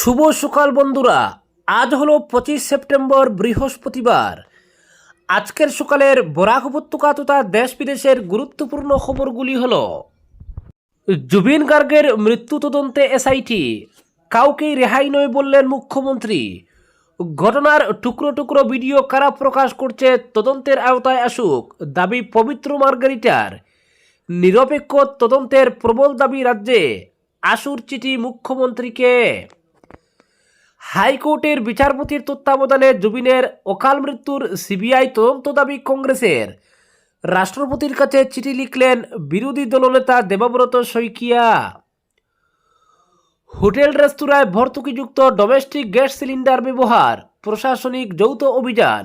শুভ সকাল বন্ধুরা। আজ হলো পঁচিশ সেপ্টেম্বর বৃহস্পতিবার। আজকের সকালের বরাক উপত্যকা তথা দেশ বিদেশের গুরুত্বপূর্ণ খবরগুলি হল, জুবিন গার্গের মৃত্যু তদন্তে এসআইটি, কাউকেই রেহাই নয় বললেন মুখ্যমন্ত্রী। ঘটনার টুকরো টুকরো ভিডিও কারা প্রকাশ করছে তদন্তের আওতায় আসুক, দাবি পবিত্র মার্গারিটার। নিরপেক্ষ তদন্তের প্রবল দাবি রাজ্যে আশুর চিঠি মুখ্যমন্ত্রীকে। হাইকোর্টের বিচারপতির তত্ত্বাবধানে জুবিনের অকাল মৃত্যুর সিবিআই তদন্ত দাবি কংগ্রেসের। রাষ্ট্রপতির কাছে চিঠি লিখলেন বিরোধী দলনেতা দেবব্রত শইকিয়া। হোটেল, রেস্তোরাঁয় ভর্তুকিযুক্ত ডোমেস্টিক গ্যাস সিলিন্ডার ব্যবহার, প্রশাসনিক যৌথ অভিযান,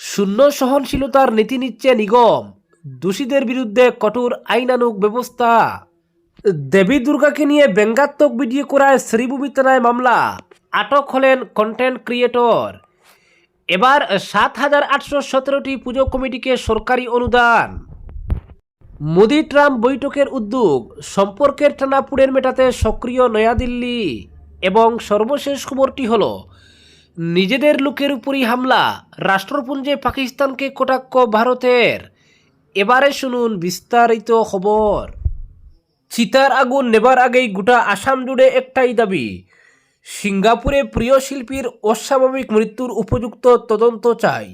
শূন্য সহনশীলতার নীতি নিচ্ছে নিগম, দোষীদের বিরুদ্ধে কঠোর আইনানুগ ব্যবস্থা। দেবী দুর্গাকে নিয়ে ব্যঙ্গাত্মক ভিডিও করায় শ্রীভূমি মামলা। আটক হলেন কন্টেন্ট ক্রিয়েটর এবার সাত হাজার আটশো সতেরোটি পুজো কমিটিকে সরকারি অনুদান। মোদি ট্রাম্প বৈঠকের উদ্যোগ সম্পর্কের টানাপুড়ের মেটাতে সক্রিয় নয়াদিল্লি এবং সর্বশেষ খবরটি হল, নিজেদের লোকের উপরই হামলা, রাষ্ট্রপুঞ্জে পাকিস্তানকে কটাক্ষ ভারতের। এবারে শুনুন বিস্তারিত খবর। চিতার আগুন নেবার আগেই গোটা আসাম জুড়ে একটাই দাবি সিঙ্গাপুরে প্রিয় শিল্পীর অস্বাভাবিক মৃত্যুর উপযুক্ত তদন্ত চাই।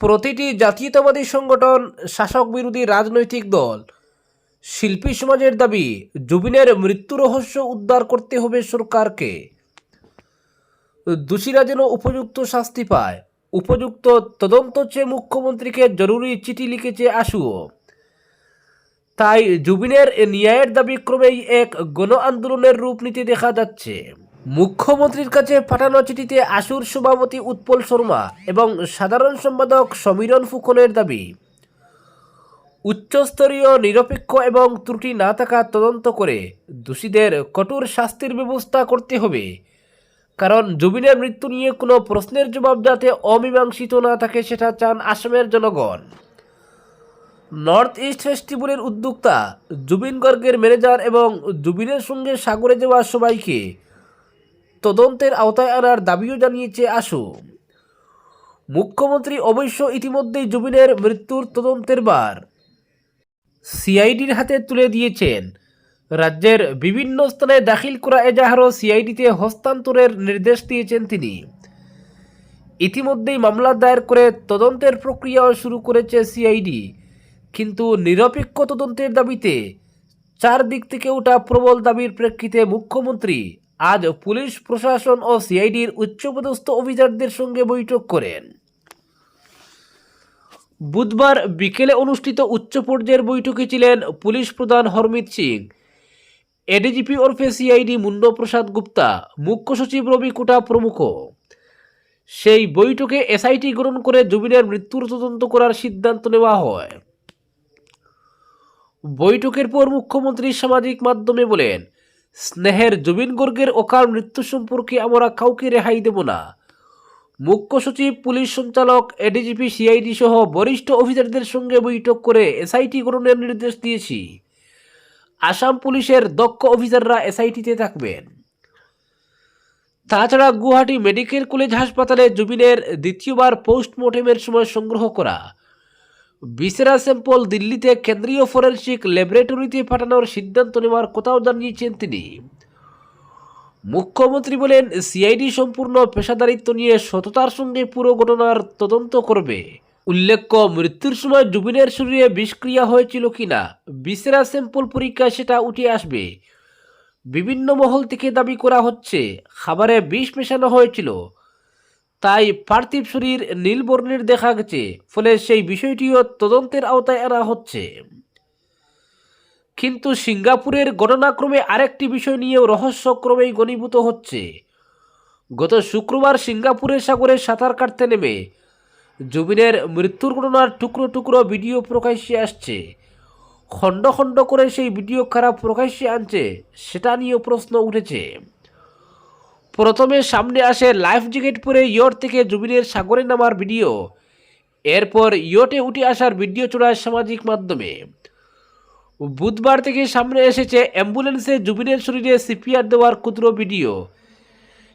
প্রতিটি জাতীয়তাবাদী সংগঠন, শাসক বিরোধী রাজনৈতিক দল, শিল্পী সমাজের দাবি, জুবিনের মৃত্যু রহস্য উদ্ধার করতে হবে সরকারকে। দোষীরা যেন উপযুক্ত শাস্তি পায়, উপযুক্ত তদন্ত চেয়ে মুখ্যমন্ত্রীকে জরুরি চিঠি লিখেছে আসুও তাই জুবিনের ন্যায়ের দাবি ক্রমেই এক গণ আন্দোলনের রূপ নিতে দেখা যাচ্ছে। মুখ্যমন্ত্রীর কাছে পাঠানো চিঠিতে আসুর সভাপতি উৎপল শর্মা এবং সাধারণ সম্পাদক সমীরণ ফুকনের দাবি। উচ্চস্তরীয়, নিরপেক্ষ এবং ত্রুটি না থাকা তদন্ত করে দোষীদের কঠোর শাস্তির ব্যবস্থা করতে হবে। কারণ জুবিনের মৃত্যু নিয়ে কোনো প্রশ্নের জবাব যাতে অমীমাংসিত না থাকে সেটা চান আসামের জনগণ। নর্থ ইস্ট ফেস্টিভ্যালের উদ্যোক্তা জুবিন গর্গের ম্যানেজার এবং জুবিনের সঙ্গে সাগরে যাওয়া সবাইকে তদন্তের আওতায় আনার দাবিও জানিয়েছে আসু মুখ্যমন্ত্রী অবশ্য ইতিমধ্যেই জুবিনের মৃত্যুর তদন্তের বার সিআইডির হাতে তুলে দিয়েছেন। রাজ্যের বিভিন্ন স্থানে দাখিল করা এজাহারও সিআইডিতে হস্তান্তরের নির্দেশ দিয়েছেন তিনি। ইতিমধ্যেই মামলা দায়ের করে তদন্তের প্রক্রিয়াও শুরু করেছে সিআইডি। কিন্তু নিরপেক্ষ তদন্তের দাবিতে চারদিক থেকে ওঠা প্রবল দাবির প্রেক্ষিতে মুখ্যমন্ত্রী আজ পুলিশ প্রশাসন ও সিআইডির উচ্চপদস্থ অফিসারদের সঙ্গে বৈঠক করেন। বুধবার বিকেলে অনুষ্ঠিত উচ্চ পর্যায়ের বৈঠকে ছিলেন পুলিশ প্রধান হরমিত সিং। এডিজিপি ওরফে সিআইডি মুন্ডপ্রসাদ গুপ্তা, মুখ্য সচিব রবি কুটা প্রমুখ। সেই বৈঠকে এসআইটি গ্রহণ করে জুবিনের মৃত্যুর তদন্ত করার সিদ্ধান্ত নেওয়া হয়। বৈঠকের পর মুখ্যমন্ত্রী সামাজিক মাধ্যমে বলেন স্নেহের জুবিন গর্গের অকাল মৃত্যু সম্পর্কে আমরা কাউকে রেহাই দেব না। মুখ্য সচিব, পুলিশ সঞ্চালক এডিজিপি সিআইডি সহ বরিষ্ঠ অফিসারদের সঙ্গে বৈঠক করে এসআইটি গ্রহণের নির্দেশ দিয়েছি। আসাম পুলিশের দক্ষ অফিসাররা এসআইটিতে থাকবেন। তাছাড়া গুয়াহাটি মেডিকেল কলেজ হাসপাতালে জুবিনের দ্বিতীয়বার পোস্টমর্টেমের সময় সংগ্রহ করা। বিসেরা স্যাম্পল দিল্লিতে কেন্দ্রীয় ফরেন্সিক ল্যাবরেটরিতে পাঠানোর সিদ্ধান্ত নেওয়ার কথাও জানিয়েছেন তিনি। মুখ্যমন্ত্রী বলেন, সিআইডি সম্পূর্ণ পেশাদারিত্ব নিয়ে সততার সঙ্গে পুরো ঘটনার তদন্ত করবে। উল্লেখ্য, মৃত্যুর সময় জুবিনের শরীরে বিষক্রিয়া হয়েছিল কিনা বিসেরা স্যাম্পল পরীক্ষা সেটা উঠে আসবে। বিভিন্ন মহল থেকে দাবি করা হচ্ছে, খাবারে বিষ মেশানো হয়েছিল। তাই পার্থিব শরীর নীল বর্ণের দেখা গেছে। ফলে সেই বিষয়টিও তদন্তের আওতায় আনা হচ্ছে। কিন্তু সিঙ্গাপুরের ঘটনাক্রমে আরেকটি বিষয় নিয়েও রহস্যক্রমেই গণীভূত হচ্ছে। গত শুক্রবার সিঙ্গাপুরের সাগরে সাঁতার কাটতে নেমে জুবিনের মৃত্যুর ঘটনার টুকরো টুকরো ভিডিও প্রকাশ্যে আসছে। খণ্ড খণ্ড করে সেই ভিডিও খারাপ প্রকাশ্যে আনছে, সেটা নিয়েও প্রশ্ন উঠেছে। প্রথমে সামনে আসে লাইফ জ্যাকেট পরে ইয়ট থেকে জুবিনের সাগরে নামার ভিডিও। এরপর ইয়টে উঠে আসার ভিডিও চড়ায় সামাজিক মাধ্যমে। বুধবার থেকে সামনে এসেছে অ্যাম্বুলেন্সে জুবিনের শরীরে সিপিআর দেওয়ার ক্ষুদ্র ভিডিও।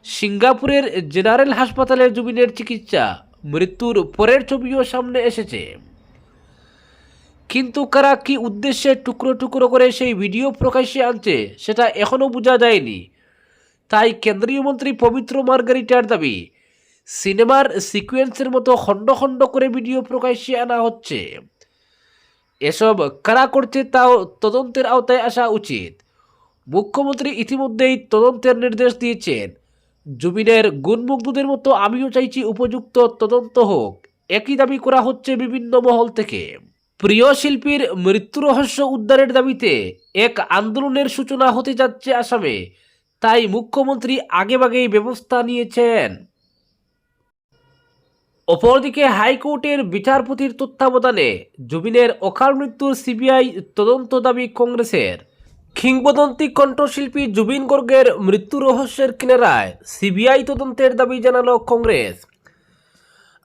সিঙ্গাপুরের জেনারেল হাসপাতালে জুবিনের চিকিৎসা। মৃত্যুর পরের ছবিও সামনে এসেছে। কিন্তু কারা কি উদ্দেশ্যে টুকরো টুকরো করে সেই ভিডিও প্রকাশ্যে আনছে, সেটা এখনও বোঝা যায়নি। তাই কেন্দ্রীয় মন্ত্রী পবিত্র মার্গারিটার দাবি, সিনেমার সিকোয়েন্সের মতো খণ্ড খণ্ড করে ভিডিও প্রকাশ্যে আনা হচ্ছে। এসব কারা করছে তাও তদন্তের আওতায় আসা উচিত। মুখ্যমন্ত্রী ইতিমধ্যেই তদন্তের নির্দেশ দিয়েছেন। জুবিনের গুণমুগ্ধদের মতো আমিও চাইছি উপযুক্ত তদন্ত হোক। একই দাবি করা হচ্ছে বিভিন্ন মহল থেকে। প্রিয় শিল্পীর মৃত্যু রহস্য উদ্ধারের দাবিতে এক আন্দোলনের সূচনা হতে যাচ্ছে আসামে। তাই মুখ্যমন্ত্রী আগেভাগেই ব্যবস্থা নিয়েছেন। অপরদিকে হাইকোর্টের বিচারপতির তত্ত্বাবধানে জুবিনের অকাল মৃত্যুর সিবিআই তদন্ত দাবি কংগ্রেসের। কিংবদন্তি কণ্ঠশিল্পী জুবিন গর্গের মৃত্যু রহস্যের কিনারায় সিবিআই তদন্তের দাবি জানালো কংগ্রেস।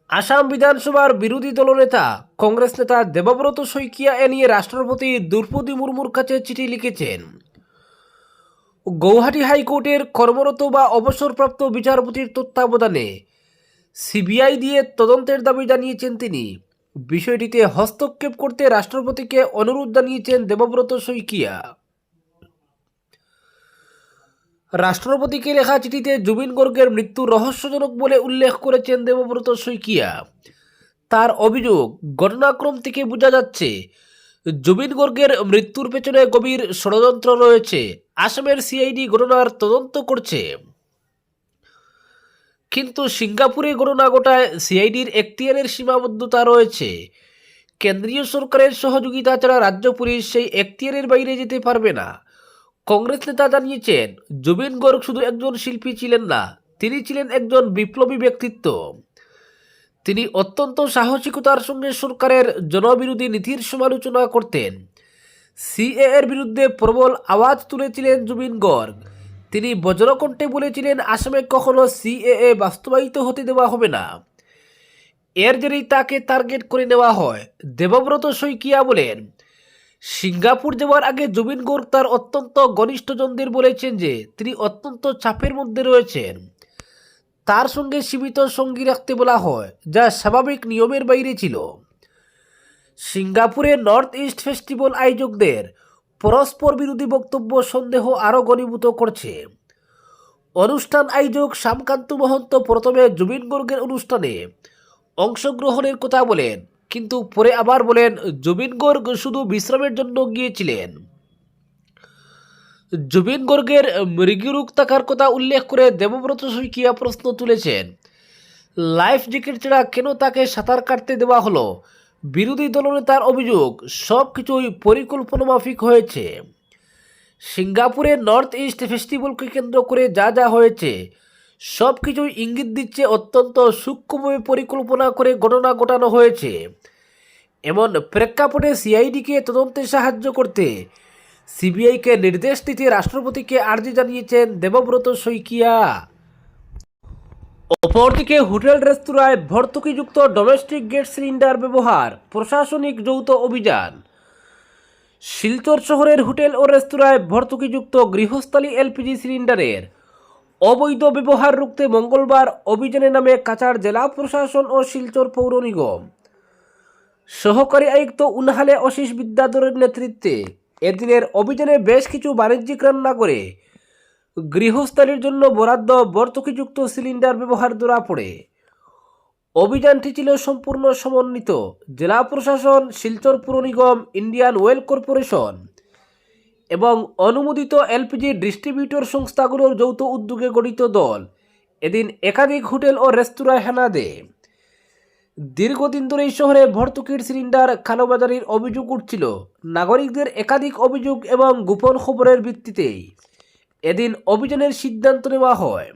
আসাম বিধানসভার বিরোধী দলনেতা কংগ্রেস নেতা দেবব্রত শইকিয়া এ নিয়ে রাষ্ট্রপতি দ্রৌপদী মুর্মুর কাছে চিঠি লিখেছেন। গৌহাটি হাইকোর্টের কর্মরত বা অবসরপ্রাপ্ত বিচারপতির তত্ত্বাবধানে সিবিআই দিয়ে তদন্তের দাবি জানিয়েছেন তিনি। বিষয়টিতে হস্তক্ষেপ করতে রাষ্ট্রপতিকে অনুরোধ জানিয়েছেন দেবব্রত শইকিয়া। রাষ্ট্রপতিকে লেখা চিঠিতে জুবিন গর্গের মৃত্যু রহস্যজনক বলে উল্লেখ করেছেন দেবব্রত শইকিয়া। তার অভিযোগ, ঘটনাক্রম থেকে বোঝা যাচ্ছে, জুবিন গর্গের মৃত্যুর পেছনে গভীর ষড়যন্ত্র রয়েছে। আসামের সিআইডি ঘটনার তদন্ত করছে। কিন্তু সিঙ্গাপুরে ঘটনা ঘটায় সিআইডির এখতিয়ারের সীমাবদ্ধতা রয়েছে। কেন্দ্রীয় সরকারের সহযোগিতা ছাড়া রাজ্য পুলিশ সেই এখতিয়ারের বাইরে যেতে পারবে না। কংগ্রেস নেতা জানিয়েছেন, জুবিন গর্গ শুধু একজন শিল্পী ছিলেন না, তিনি ছিলেন একজন বিপ্লবী ব্যক্তিত্ব। তিনি অত্যন্ত সাহসিকতার সঙ্গে সরকারের জনবিরোধী নীতির সমালোচনা করতেন। সিএ এর বিরুদ্ধে প্রবল আওয়াজ তুলেছিলেন জুবিন গর্গ। তিনি বজ্রকণ্ঠে বলেছিলেন, আসামে কখনো সিএএ বাস্তবায়িত হতে দেওয়া হবে না। এর জেরেই তাকে টার্গেট করে নেওয়া হয়। দেবব্রত শইকিয়া বলেন, সিঙ্গাপুর যাওয়ার আগে জুবিন গর্গ তার অত্যন্ত ঘনিষ্ঠজনদের বলেছেন যে, তিনি অত্যন্ত চাপের মধ্যে রয়েছেন। তার সঙ্গে সীমিত সঙ্গী রাখতে বলা হয়, যা স্বাভাবিক নিয়মের বাইরে ছিল। সিঙ্গাপুরে নর্থ ইস্ট ফেস্টিভ্যাল আয়োজকদের পরস্পর বিরোধী বক্তব্য সন্দেহ আরও ঘনীভূত করছে। অনুষ্ঠান আয়োজক শ্যামকান্ত মহন্ত প্রথমে জুবিন গর্গের অনুষ্ঠানে অংশগ্রহণের কথা বলেন, কিন্তু পরে আবার বলেন, জুবিন গর্গ শুধু বিশ্রামের জন্য গিয়েছিলেন। জুবিন গর্গের মৃগীরোগ থাকার কথা উল্লেখ করে দেবব্রত শইকিয়া প্রশ্ন তুলেছেন, লাইফ জ্যাকেট ছাড়া কেন তাকে সাঁতার কাটতে দেওয়া হলো? বিরোধী দলনেতার অভিযোগ সব কিছুই পরিকল্পনা মাফিক হয়েছে। সিঙ্গাপুরে নর্থ ইস্ট ফেস্টিভ্যালকে কেন্দ্র করে যা যা হয়েছে সব কিছুই ইঙ্গিত দিচ্ছে অত্যন্ত সূক্ষ্মভাবে পরিকল্পনা করে ঘটনা ঘটানো হয়েছে। এমন প্রেক্ষাপটে সিআইডিকে তদন্তে সাহায্য করতে সিবিআইকে নির্দেশ দিতে রাষ্ট্রপতিকে আর্জি জানিয়েছেন দেবব্রত শইকিয়া। অপরদিকে হোটেল রেস্তোরাঁয় ভর্তুকিযুক্ত ডোমেস্টিক গ্যাস সিলিন্ডার ব্যবহার, প্রশাসনিক যৌথ অভিযান। শিলচর শহরের হোটেল ও রেস্তোরাঁয় ভর্তুকিযুক্ত গৃহস্থালী এলপিজি সিলিন্ডারের অবৈধ ব্যবহার রুখতে মঙ্গলবার অভিযানের নামে কাছাড় জেলা প্রশাসন ও শিলচর পৌর নিগম। সহকারী আয়ুক্ত উনহালে অশীষ বিদ্যাধরের নেতৃত্বে এদিনের অভিযানে বেশ কিছু বাণিজ্যিক রান্না করে গৃহস্থালির জন্য বরাদ্দ ভর্তুকিযুক্ত সিলিন্ডার ব্যবহার ধরা পড়ে। অভিযানটি ছিল সম্পূর্ণ সমন্বিত। জেলা প্রশাসন, শিলচর পুর নিগম, ইন্ডিয়ান ওয়েল কর্পোরেশন এবং অনুমোদিত এলপিজি ডিস্ট্রিবিউটর সংস্থাগুলোর যৌথ উদ্যোগে গঠিত দল। এদিন একাধিক হোটেল ও রেস্তোরাঁ হেনা দেয়। দীর্ঘদিন ধরে এই শহরে ভর্তুকির সিলিন্ডার কালোবাজারির অভিযোগ উঠছিল। নাগরিকদের একাধিক অভিযোগ এবং গোপন খবরের ভিত্তিতেই। এদিন অভিযানের সিদ্ধান্ত নেওয়া হয়।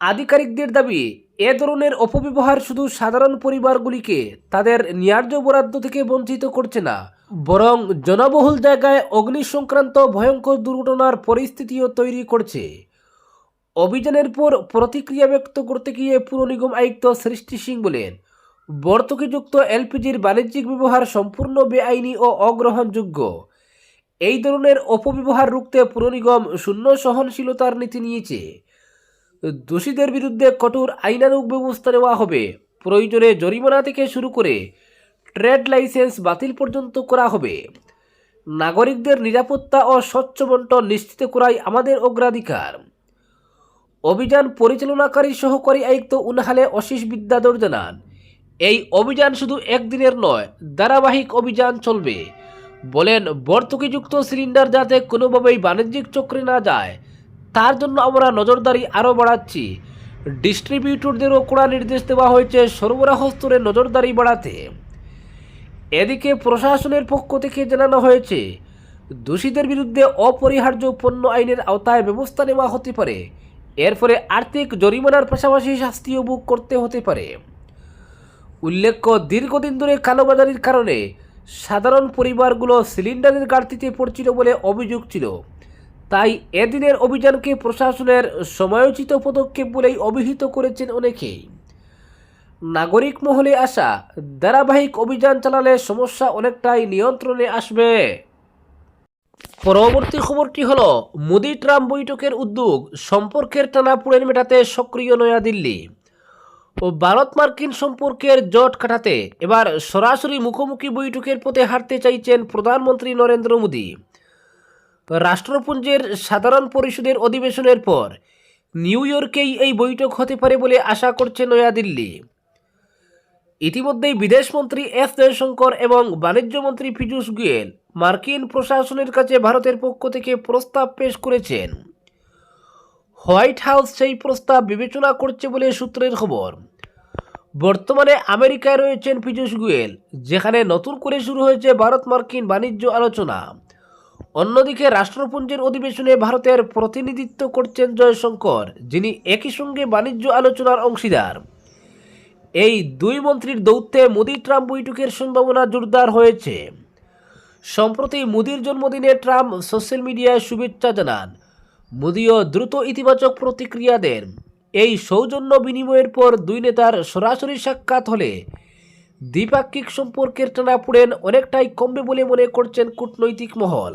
আধিকারিকদের দাবি, এ ধরনের অপব্যবহার শুধু সাধারণ পরিবারগুলিকে তাদের ন্যায্য বরাদ্দ থেকে বঞ্চিত করছে না, বরং জনবহুল জায়গায় অগ্নি সংক্রান্ত ভয়ঙ্কর দুর্ঘটনার পরিস্থিতিও তৈরি করছে। অভিযানের পর প্রতিক্রিয়া ব্যক্ত করতে গিয়ে পুর নিগম আয়ুক্ত সৃষ্টি সিং বলেন ভর্তুকিযুক্ত এলপিজির বাণিজ্যিক ব্যবহার সম্পূর্ণ বেআইনি ও অগ্রহণযোগ্য। এই ধরনের অপব্যবহার রুখতে পুর নিগম শূন্য সহনশীলতার নীতি নিয়েছে। দোষীদের বিরুদ্ধে কঠোর আইনানুগ ব্যবস্থা নেওয়া হবে। প্রয়োজনে জরিমানা থেকে শুরু করে ট্রেড লাইসেন্স বাতিল পর্যন্ত করা হবে। নাগরিকদের নিরাপত্তা ও স্বচ্ছ বন্টন নিশ্চিত করাই আমাদের অগ্রাধিকার। অভিযান পরিচালনাকারী সহকারী আয়ুক্ত উনহালে অশিস বিদ্যাধর জানান, এই অভিযান শুধু একদিনের নয়, ধারাবাহিক অভিযান চলবে। বলেন ভর্তুকিযুক্ত সিলিন্ডার যাতে কোনোভাবেই বাণিজ্যিক চক্রে না যায়, তার জন্য আমরা নজরদারি আরও বাড়াচ্ছি। ডিস্ট্রিবিউটরদেরও কড়া নির্দেশ দেওয়া হয়েছে সরবরাহ স্তরে নজরদারি বাড়াতে। এদিকে প্রশাসনের পক্ষ থেকে জানানো হয়েছে, দোষীদের বিরুদ্ধে অপরিহার্য পণ্য আইনের আওতায় ব্যবস্থা নেওয়া হতে পারে। এর ফলে আর্থিক জরিমানার পাশাপাশি শাস্তিও ভোগ করতে হতে পারে। উল্লেখ্য, দীর্ঘদিন ধরে কালোবাজারির কারণে সাধারণ পরিবারগুলো সিলিন্ডারের ঘাটতিতে পড়ছিল বলে অভিযোগ ছিল। তাই এদিনের অভিযানকে প্রশাসনের সময়োচিত পদক্ষেপ বলেই অভিহিত করেছেন অনেকেই নাগরিক মহলে আসা ধারাবাহিক অভিযান চালালে সমস্যা অনেকটাই নিয়ন্ত্রণে আসবে। পরবর্তী খবরটি হল, মোদি ট্রাম্প বৈঠকের উদ্যোগ সম্পর্কের টানা টানাপোড়েন মেটাতে সক্রিয় নয়াদিল্লি। ও ভারত মার্কিন সম্পর্কের জট কাটাতে এবার সরাসরি মুখোমুখি বৈঠকের পথে হাঁটতে চাইছেন প্রধানমন্ত্রী নরেন্দ্র মোদী। রাষ্ট্রপুঞ্জের সাধারণ পরিষদের অধিবেশনের পর নিউ ইয়র্কেই এই বৈঠক হতে পারে বলে আশা করছে নয়াদিল্লি। ইতিমধ্যেই বিদেশমন্ত্রী এস জয়শঙ্কর এবং বাণিজ্যমন্ত্রী পীযূষ গোয়েল মার্কিন প্রশাসনের কাছে ভারতের পক্ষ থেকে প্রস্তাব পেশ করেছেন। হোয়াইট হাউস সেই প্রস্তাব বিবেচনা করছে বলে সূত্রের খবর। বর্তমানে আমেরিকায় রয়েছেন পীযূষ গোয়েল, যেখানে নতুন করে শুরু হয়েছে ভারত মার্কিন বাণিজ্য আলোচনা। অন্যদিকে রাষ্ট্রপুঞ্জের অধিবেশনে ভারতের প্রতিনিধিত্ব করছেন জয়শঙ্কর, যিনি একই সঙ্গে বাণিজ্য আলোচনার অংশীদার। এই দুই মন্ত্রীর দৌত্যে মোদি ট্রাম্প বৈঠকের সম্ভাবনা জোরদার হয়েছে। সম্প্রতি মোদির জন্মদিনে ট্রাম্প সোশ্যাল মিডিয়ায় শুভেচ্ছা জানান। মোদিও দ্রুত ইতিবাচক প্রতিক্রিয়া দেন। এই সৌজন্য বিনিময়ের পর দুই নেতার সরাসরি সাক্ষাৎ হলে দ্বিপাক্ষিক সম্পর্কের টানাপোড়েন অনেকটাই কমবে বলে মনে করছেন কূটনৈতিক মহল।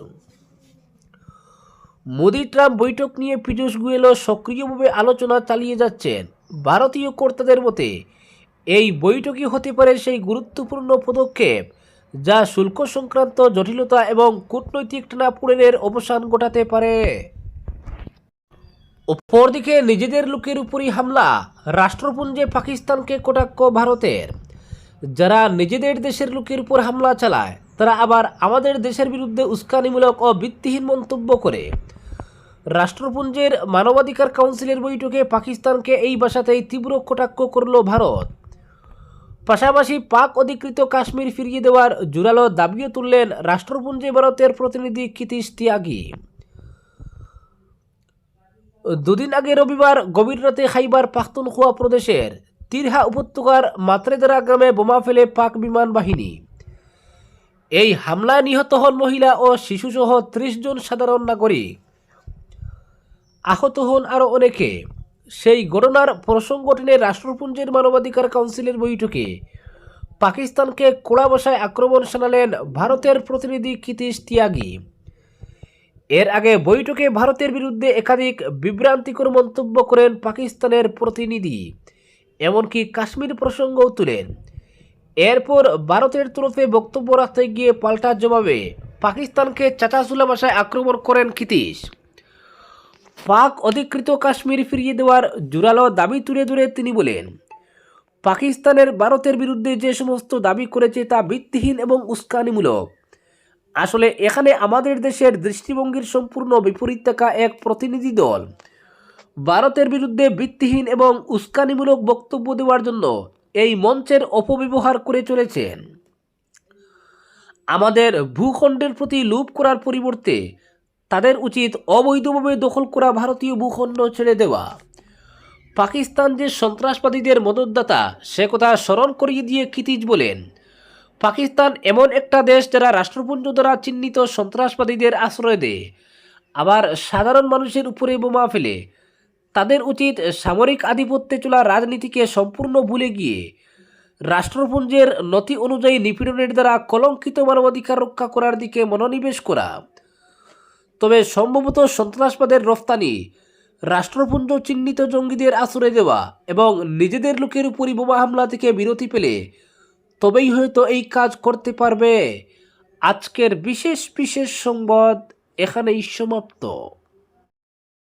মোদি ট্রাম্প বৈঠক নিয়ে পীযূষ গোয়েলও সক্রিয়ভাবে আলোচনা চালিয়ে যাচ্ছেন। ভারতীয় কর্তাদের মতে, এই বৈঠকই হতে পারে সেই গুরুত্বপূর্ণ পদক্ষেপ যা শুল্ক সংক্রান্ত জটিলতা এবং কূটনৈতিক টানাপোড়েনের অবসান ঘটাতে পারে। অপরদিকে নিজেদের লোকের উপরই হামলা, রাষ্ট্রপুঞ্জে পাকিস্তানকে কটাক্ষ ভারতের। যারা নিজেদের দেশের লোকের উপর হামলা চালায়, তারা আবার আমাদের দেশের বিরুদ্ধে উস্কানিমূলক ও ভিত্তিহীন মন্তব্য করে। রাষ্ট্রপুঞ্জের মানবাধিকার কাউন্সিলের বৈঠকে পাকিস্তানকে এই ভাষাতেই তীব্র কটাক্ষ করল ভারত। পাশাপাশি পাক অধিকৃত কাশ্মীর ফিরিয়ে দেওয়ার জোরালো দাবিও তুললেন রাষ্ট্রপুঞ্জে ভারতের প্রতিনিধি কিতিশ ত্যাগী। দুদিন আগে রবিবার গভীর রাতে খাইবার পাখতুনখোয়া প্রদেশের তিরহা উপত্যকার মাত্রেদারা গ্রামে বোমা ফেলে পাক বিমান বাহিনী। এই হামলায় নিহত হন মহিলা ও শিশুসহ ত্রিশ জন সাধারণ নাগরিক। আহত হন আরও অনেকে। সেই ঘটনার প্রসঙ্গ টেনে রাষ্ট্রপুঞ্জের মানবাধিকার কাউন্সিলের বৈঠকে পাকিস্তানকে কোড়া বসায় আক্রমণ শানালেন ভারতের প্রতিনিধি কিতিশ ত্যাগী। এর আগে বৈঠকে ভারতের বিরুদ্ধে একাধিক বিভ্রান্তিকর মন্তব্য করেন পাকিস্তানের প্রতিনিধি, এমনকি কাশ্মীর প্রসঙ্গও তুলেন। এরপর ভারতের তরফে বক্তব্য রাখতে গিয়ে পাল্টা জবাবে পাকিস্তানকে চাচাসুলা ভাষায় আক্রমণ করেন কিতিশ পাক অধিকৃত কাশ্মীর ফিরিয়ে দেওয়ার জোরালো দাবি তুলে ধরে তিনি বলেন, পাকিস্তানের ভারতের বিরুদ্ধে যে সমস্ত দাবি করেছে তা ভিত্তিহীন এবং উস্কানিমূলক। আসলে এখানে আমাদের দেশের দৃষ্টিভঙ্গির সম্পূর্ণ বিপরীত থাকা এক প্রতিনিধি দল। ভারতের বিরুদ্ধে ভিত্তিহীন এবং উস্কানিমূলক বক্তব্য দেওয়ার জন্য এই মঞ্চের অপব্যবহার করে চলেছেন। আমাদের ভূখণ্ডের প্রতি লোভ করার পরিবর্তে তাদের উচিত অবৈধভাবে দখল করা ভারতীয় ভূখণ্ড ছেড়ে দেওয়া। পাকিস্তান যে সন্ত্রাসবাদীদের মদতদাতা, সে কথা স্মরণ করিয়ে দিয়ে কিতিজ বলেন। পাকিস্তান এমন একটা দেশ যারা রাষ্ট্রপুঞ্জ দ্বারা চিহ্নিত সন্ত্রাসবাদীদের আশ্রয় দেয়। আবার সাধারণ মানুষের উপরে বোমা ফেলে। তাদের উচিত সামরিক আধিপত্যে চলা রাজনীতিকে সম্পূর্ণ ভুলে গিয়ে রাষ্ট্রপুঞ্জের নথি অনুযায়ী নিপীড়নের দ্বারা কলঙ্কিত মানবাধিকার রক্ষা করার দিকে মনোনিবেশ করা। তবে সম্ভবত সন্ত্রাসবাদের রফতানি, রাষ্ট্রপুঞ্জ চিহ্নিত জঙ্গিদের আশ্রয় দেওয়া এবং নিজেদের লোকের উপরই বোমা হামলা থেকে বিরতি পেলে তবেই হয়তো এই কাজ করতে পারবে। আজকের বিশেষ বিশেষ সংবাদ এখানেই সমাপ্ত।